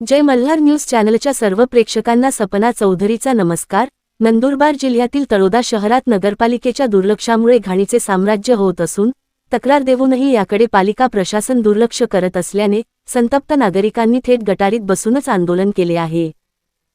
जय Malhar news चॅनलच्या सर्व प्रेक्षकांना सपना चौधरीचा नमस्कार. नंदुरबार जिल्ह्यातील तळोदा शहरात नगरपालिकेच्या दुर्लक्षामुळे घाणीचे साम्राज्य होत असून तक्रार देऊनही याकडे पालिका प्रशासन दुर्लक्ष करत असल्याने संतप्त नागरिकांनी थेट गटारीत बसूनच आंदोलन केले आहे.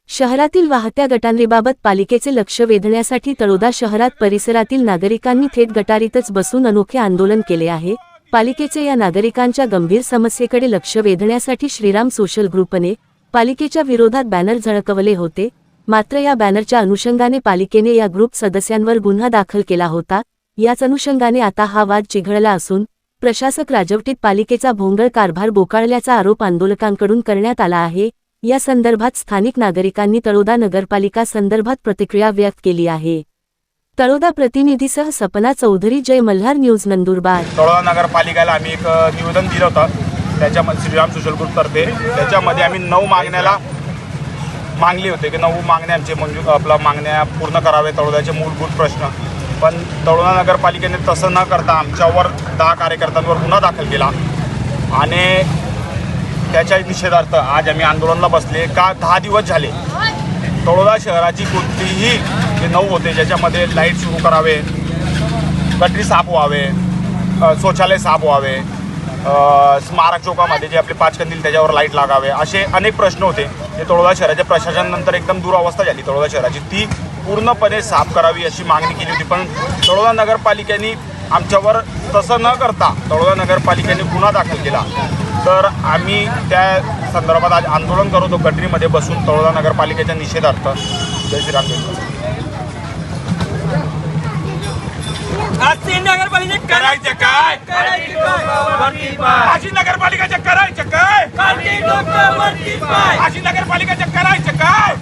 शहरातील वाहत्या गटांरीबाबत पालिकेचे लक्ष वेधण्यासाठी तळोदा शहरात परिसरातील नागरिकांनी थेट गटारीतच बसून अनोखे आंदोलन केले आहे. पालिकेचे या नागरिकांच्या गंभीर समस्येकडे लक्ष वेधण्यासाठी श्रीराम सोशल ग्रुपने पालिकेच्या विरोधात बॅनर झळकवले होते. मात्र या बॅनरच्या अनुषंगाने पालिकेने या ग्रुप सदस्यांवर गुन्हा दाखल केला होता. याच अनुषंगाने आता हा वाद चिघळला असून प्रशासक राजवटीत पालिकेचा भोंगळ कारभार बोकाळल्याचा आरोप आंदोलकांकडून करण्यात आला आहे. या संदर्भात स्थानिक नागरिकांनी तळोदा नगरपालिका संदर्भात प्रतिक्रिया व्यक्त केली आहे. तळोदा प्रतिनिधीसह सपना चौधरी जय मल्हार न्यूज नंदुरबार. तळोदा नगरपालिकेला आम्ही एक निवेदन दिलं होतं. त्याच्यामध्ये श्रीराम सोशल ग्रुपतर्फे त्याच्यामध्ये आम्ही नऊ मागण्याला मागले होते की नऊ मागण्या आमचे मंजूर आपला मागण्या पूर्ण करावे तळोद्याचे मूलभूत प्रश्न. पण तळोदा नगरपालिकेने तसं न करता आमच्यावर दहा कार्यकर्त्यांवर गुन्हा दाखल केला. आणि त्याच्या निषेधार्थ आज आम्ही आंदोलनाला बसले. का दहा दिवस झाले? तळोदा शहराची कोणतीही जे नऊ होते ज्याच्यामध्ये लाइट सुरू करावे गटरी साफ व्हावे शौचालय साफ व्हावे स्मारक चौकामध्ये जे आपले पाच कंदील त्याच्यावर लाइट लागावे असे अनेक प्रश्न होते. जे तळोदा शहराच्या प्रशासनानंतर एकदम दुरावस्था झाली तळोदा शहराची. ती पूर्णपणे साफ करावी अशी मागणी केली होती. पण तळोदा नगरपालिकेने आमच्यावर तसं न करता तळोदा नगरपालिकेने गुन्हा दाखल केला. तर आम्ही त्या संदर्भात आज आंदोलन करतो गटरीमध्ये बसून तळोदा नगरपालिकेच्या निषेधार्थ. जय श्रीराम जय श्रीराम. आजची नगरपालिका करायचं काय? करायची माझी नगरपालिकेचं करायचं काय? खाली डोकं वरती पाय. माझी नगरपालिकेचं करायचं काय?